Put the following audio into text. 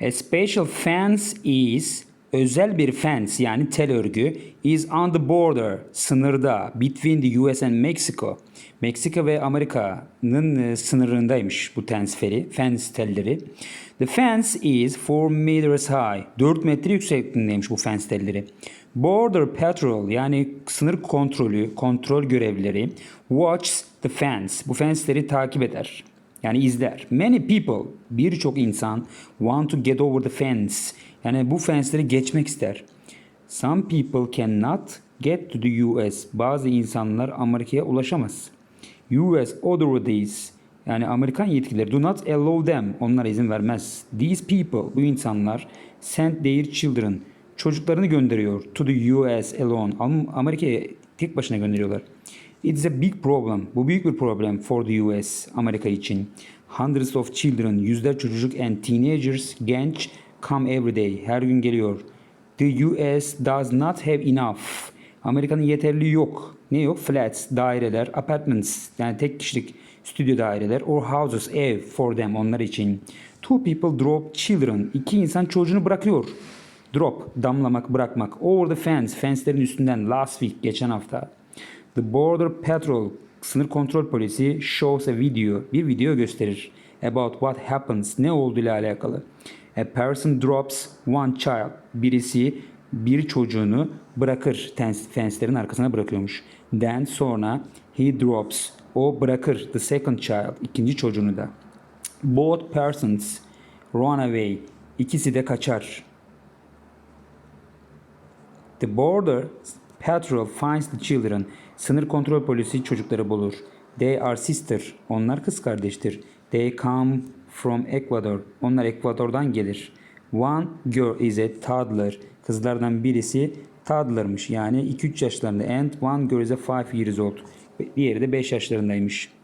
A special fence is özel bir fence yani tel örgü is on the border sınırda between the US and Mexico. Meksika ve Amerika'nın e, sınırındaymış bu tensferi, fence telleri. The fence is 4 meters high. 4 metre yüksekliğindeymiş bu fence telleri. Border Patrol yani sınır kontrolü, kontrol görevlileri watches the fence. Bu fenceleri takip eder. Yani izler. Many people, birçok insan want to get over the fence. Yani bu fenceleri geçmek ister. Some people cannot get to the US. Bazı insanlar Amerika'ya ulaşamaz. US authorities yani Amerikan yetkilileri do not allow them. Onlara izin vermez. These people, bu insanlar send their children. Çocuklarını gönderiyor to the US alone. Am- Amerika'ya tek başına gönderiyorlar. It is a big problem. Bu büyük bir problem for the US, Amerika için. Hundreds of children, yüzler çocuk and teenagers, genç come every day. Her gün geliyor. The US does not have enough. Amerika'nın yeterli yok. Ne yok? Flats, daireler, apartments yani tek kişilik stüdyo daireler or houses, ev for them onlar için. Two people drop children. İki insan çocuğunu bırakıyor. Drop, damlamak, bırakmak. Over the fence, fence'lerin üstünden last week, geçen hafta. The Border Patrol, sınır kontrol polisi shows a video, bir video gösterir. About what happens, ne olduğuyla alakalı. A person drops one child. Birisi bir çocuğunu bırakır, fence'lerin arkasına bırakıyormuş. Then sonra he drops, o bırakır the second child, ikinci çocuğunu da. Both persons run away. İkisi de kaçar. The border patrol finds the children. Sınır kontrol polisi çocukları bulur. They are sister. Onlar kız kardeştir. They come from Ecuador. Onlar Ekvador'dan gelir. One girl is a toddler. Kızlardan birisi toddler'mış yani 2-3 yaşlarında. And one girl is a 5 years old. Diğeri de 5 yaşlarındaymış.